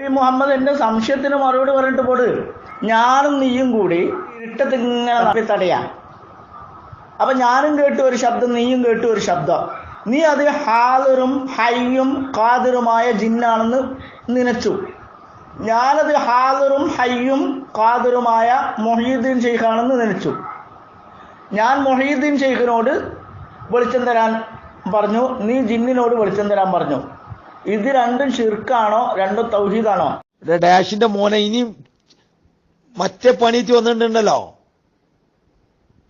നബി മുഹമ്മദ് എന്റെ സംശയത്തിന് മറുപടി പറഞ്ഞിട്ട് പോട്. ഞാനും നീയും കൂടി ഇരുട്ടത്ത് ഇങ്ങനെ തടയാ. അപ്പൊ ഞാനും കേട്ടു ഒരു ശബ്ദം നീയും കേട്ടു ഒരു ശബ്ദം. നീ അത് ഹാദറും ഹയ്യും കാതിറുമായ ജിന്നാണെന്ന് നനച്ചു. ഞാനത് ഹാദറും ഹയ്യും കാതിറുമായ മൊഹീദ്ദീൻ ഷെയ്ഖാണെന്ന് നനച്ചു. ഞാൻ മൊഹീദ്ദീൻ ഷെയ്ഖിനോട് വെളിച്ചം തരാൻ പറഞ്ഞു. നീ ജിന്നിനോട് വെളിച്ചം തരാൻ പറഞ്ഞു. ഇത് രണ്ടും ഷിർക്കാണോ രണ്ടും തൗഹീദാണോ? ഡാഷിന്റെ മോനെ ഇനി മറ്റേ പണിയിട്ട് വന്നിട്ടുണ്ടല്ലോ.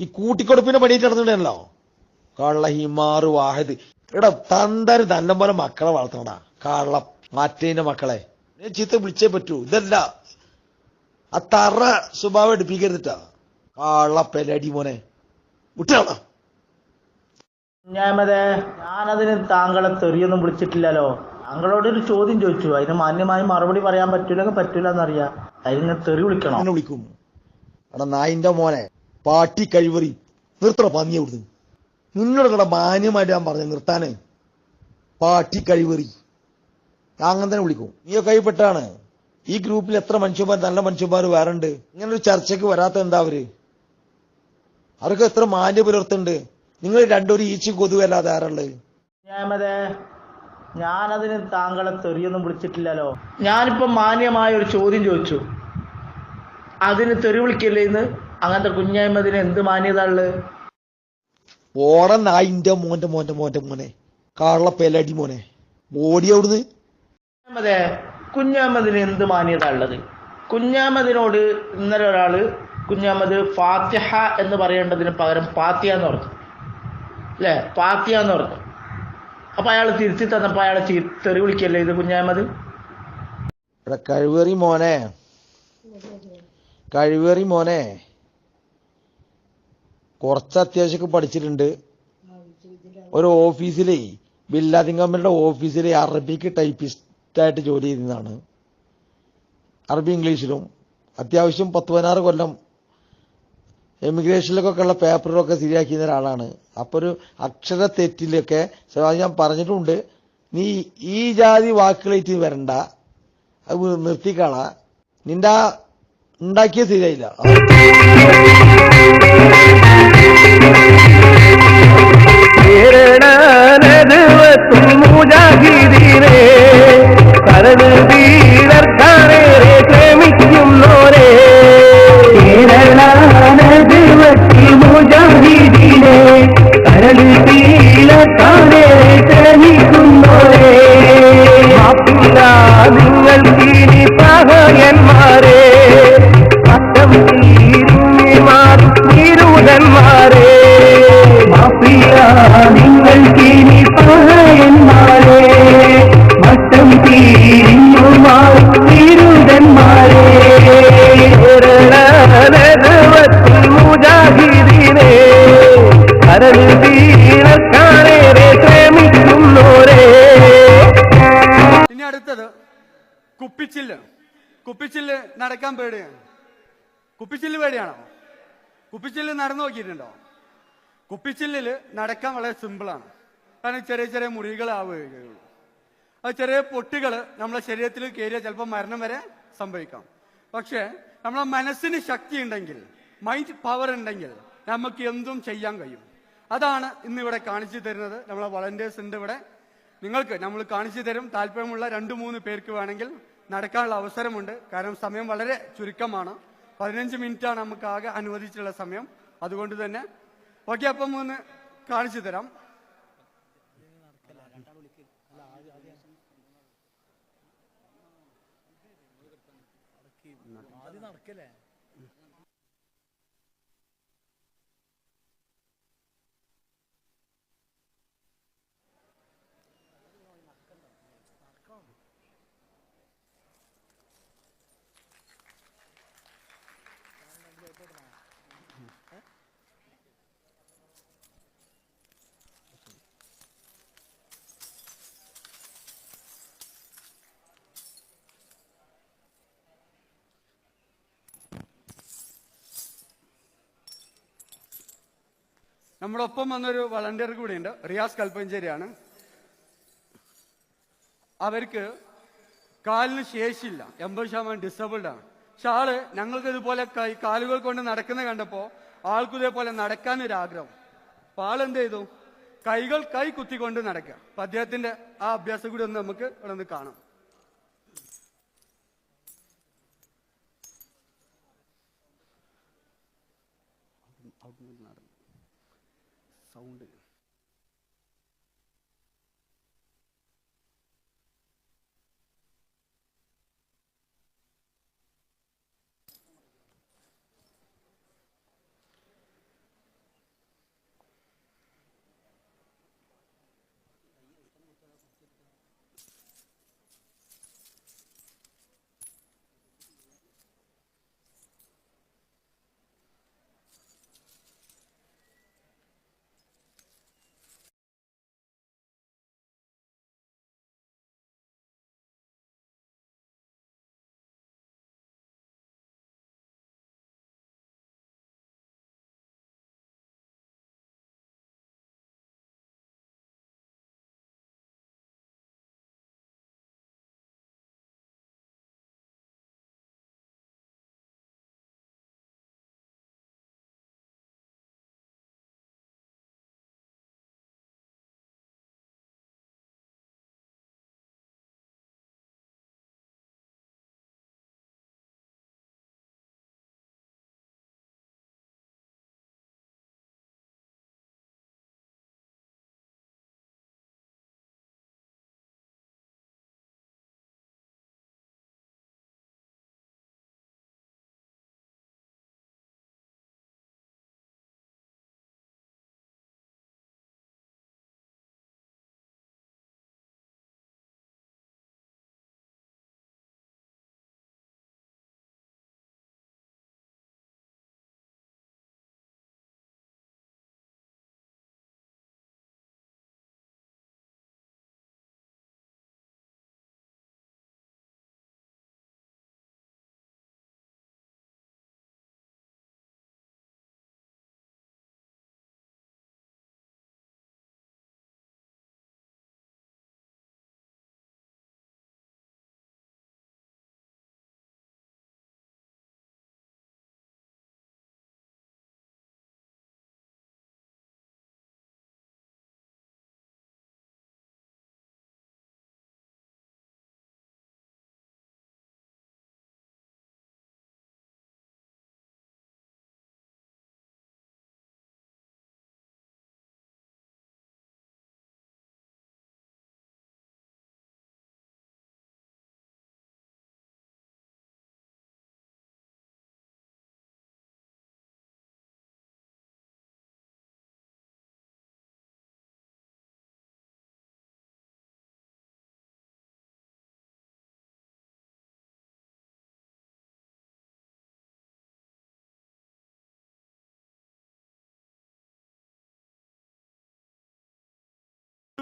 ഈ കൂട്ടിക്കൊടുപ്പിന്റെ പണിയിട്ട് നടന്നിട്ടുണ്ടല്ലോ. കള്ള ഹിമാറ് വാഹത് ഇവിടെ തന്തര് തന്നെ പോലെ മക്കളെ വളർത്തണടാ. കള്ള മാറ്റേന്റെ മക്കളെ. ചീത്ത വിളിച്ചേ പറ്റൂ. ഇതല്ല. ആ തറ സ്വഭാവം എടുപ്പിക്കരുതിട്ടാ. കള്ള പെലടി മോനെ. വിട്ടാണോ ഞാമതേ ഞാനതിന് താങ്കളെ തെറിയൊന്നും വിളിച്ചിട്ടില്ലല്ലോ. താങ്കളോട് ഒരു ചോദ്യം ചോദിച്ചു. അതിന് മാന്യമായി മറുപടി പറയാൻ പറ്റൂലെങ്കിൽ പറ്റൂല എന്നറിയാം അതിന് തെറി വിളിക്കണം. വിളിക്കും. എടാ നായിന്റെ മോനെ പാട്ടി കഴിവറി. നിർത്തണ പന്നിയെ അവിടുന്ന് നിന്നോട് കട മാന്യമായിട്ട് ഞാൻ പറഞ്ഞു നിർത്താനേ. പാട്ടി കഴിവറി. ഞാൻ അങ്ങനെ തന്നെ വിളിക്കും. നീ കൈപ്പെട്ടാണ്. ഈ ഗ്രൂപ്പിൽ എത്ര മനുഷ്യന്മാർ നല്ല മനുഷ്യന്മാർ വേറെ ഉണ്ട് ഇങ്ങനെ ഒരു ചർച്ചയ്ക്ക് വരാത്ത എന്താ അവർ? അവർക്ക് എത്ര മാന്യ പുലർത്തുണ്ട് നിങ്ങൾ രണ്ടൊരു ഈച്ചും കൊതുവല്ലാതെ ആരുള്ളത് ഞാനതിന് താങ്കളെ തെറിയൊന്നും വിളിച്ചിട്ടില്ലല്ലോ. ഞാനിപ്പോ മാന്യമായ ഒരു ചോദ്യം ചോദിച്ചു. അതിന് തെറി വിളിക്കല്ലേ ഇന്ന്? അങ്ങനത്തെ കുഞ്ഞായ്മതിന് എന്ത് മാന്യത ഉള്ളത് നായിന്റെ മോന്റെ മോന്റെ മോന്റെ മോനെ. കാറുള്ള പെലടി മോനെ. ഓടി അവിടുന്ന്. അതെ കുഞ്ഞാമദിന് എന്ത് മാന്യത ഉള്ളത്? കുഞ്ഞാമതിനോട് ഇന്നലെ ഒരാൾ കുഞ്ഞാമത് ഫാത്തിഹ എന്ന് പറയേണ്ടതിന് പകരം പാത്തിയ എന്ന് പറഞ്ഞു. അല്ലേ? പാത്തിയ എന്ന് പറഞ്ഞു. അപ്പൊ അയാൾ തിരുത്തി തന്നപ്പോ അയാളെ തെറി വിളിക്കല്ലേ ഇത് കുഞ്ഞാമത്? കഴിവേറി മോനെ. കഴിവേറി മോനെ. കുറച്ച് അത്യാവശ്യമൊക്കെ പഠിച്ചിട്ടുണ്ട്. ഒരു ഓഫീസിലേ ബില്ലാദിംഗ് കമ്പനിയുടെ ഓഫീസിലെ അറബിക്ക് ടൈപ്പിസ്റ്റ് ആയിട്ട് ജോലി ചെയ്യുന്നതാണ്. അറബി ഇംഗ്ലീഷിലും. അത്യാവശ്യം പത്ത് പതിനാറ് കൊല്ലം എമിഗ്രേഷനിലൊക്കെ ഉള്ള പേപ്പറുകളൊക്കെ ശരിയാക്കിയ ഒരാളാണ്. അപ്പോൾ ഒരു അക്ഷര തെറ്റിലൊക്കെ ഞാൻ പറഞ്ഞിട്ടുണ്ട്. നീ ഈ ജാതി വാക്കുകളായിട്ട് വരണ്ട. അത് നിർത്തിക്കള നിന്റെ ആ ഉണ്ടാക്കിയ ശരിയായില്ല. മുജാഹിദീനെ. നടക്കാൻ പേടിയാണ്. കുപ്പിച്ചില്ല് പേടിയാണോ? കുപ്പിച്ചില്ല് നടന്നു നോക്കിയിട്ടുണ്ടോ? കുപ്പിച്ചില്ലിൽ നടക്കാൻ വളരെ സിമ്പിളാണ് കാരണം ചെറിയ ചെറിയ മുറികളാവുകയുള്ളൂ അത് ചെറിയ പൊട്ടികൾ നമ്മളെ ശരീരത്തിൽ കയറിയാൽ ചിലപ്പോൾ മരണം വരെ സംഭവിക്കാം. പക്ഷേ നമ്മളെ മനസ്സിന് ശക്തി ഉണ്ടെങ്കിൽ മൈൻഡ് പവർ ഉണ്ടെങ്കിൽ നമുക്ക് എന്തും ചെയ്യാൻ കഴിയും. അതാണ് ഇന്ന് ഇവിടെ കാണിച്ചു തരുന്നത് നമ്മളെ വളണ്ടിയേഴ്സ് ഉണ്ട് ഇവിടെ. നിങ്ങൾക്ക് നമ്മൾ കാണിച്ചു തരും. താല്പര്യമുള്ള രണ്ട് മൂന്ന് പേർക്ക് വേണമെങ്കിൽ നടക്കാനുള്ള അവസരമുണ്ട്. കാരണം സമയം വളരെ ചുരുക്കമാണ്. പതിനഞ്ച് മിനിറ്റാണ് നമുക്ക് ആകെ അനുവദിച്ചിട്ടുള്ള സമയം. അതുകൊണ്ട് തന്നെ ഓക്കെ അപ്പം ഒന്ന് കാണിച്ചു തരാം. നമ്മുടെ ഒപ്പം വന്നൊരു വളണ്ടിയർ കൂടിയുണ്ട്. റിയാസ് കൽപ്പഞ്ചേരിയാണ്. അവർക്ക് കാലിന് ശേഷിയില്ല. എൺപത് ശതമാനം ഡിസബിൾഡ് ആണ്. പക്ഷെ ആൾ ഞങ്ങൾക്ക് ഇതുപോലെ കൈ കാലുകൾ കൊണ്ട് നടക്കുന്നത് കണ്ടപ്പോൾ ആൾക്കും ഇതേപോലെ ആഗ്രഹം അപ്പൊ ആളെന്ത് ചെയ്തു? കൈകൾ കൈ കുത്തിക്കൊണ്ട് നടക്കുക. അപ്പൊ അദ്ദേഹത്തിന്റെ ആ അഭ്യാസം കൂടി ഒന്ന് നമുക്ക് ഇവിടെ നിന്ന് കാണാം.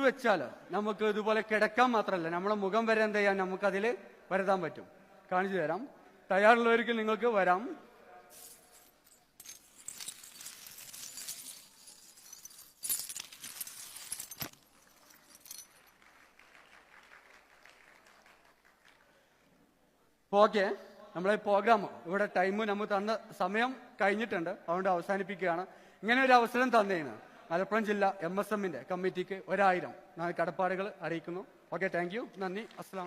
വെച്ചാൽ നമുക്ക് ഇതുപോലെ കിടക്കാൻ മാത്രമല്ല നമ്മളെ മുഖം വരെ എന്ത് ചെയ്യാൻ നമുക്ക് അതിൽ വരുത്താൻ പറ്റും. കാണിച്ചു തരാം. തയ്യാറുള്ളവർക്ക് നിങ്ങൾക്ക് വരാം. ഓക്കെ. നമ്മളെ പ്രോഗ്രാം ഇവിടെ ടൈം നമ്മൾ തന്ന സമയം കഴിഞ്ഞിട്ടുണ്ട്. അതുകൊണ്ട് അവസാനിപ്പിക്കുകയാണ്. ഇങ്ങനെ ഒരു അവസരം തന്നതിന് മലപ്പുറം ജില്ല എം എസ് എമ്മിന്റെ കമ്മിറ്റിക്ക് ഒരായിരം. ഞാൻ കടപ്പാടുകൾ അറിയിക്കുന്നു. ഓക്കെ താങ്ക് യു നന്ദി. അസ്സാം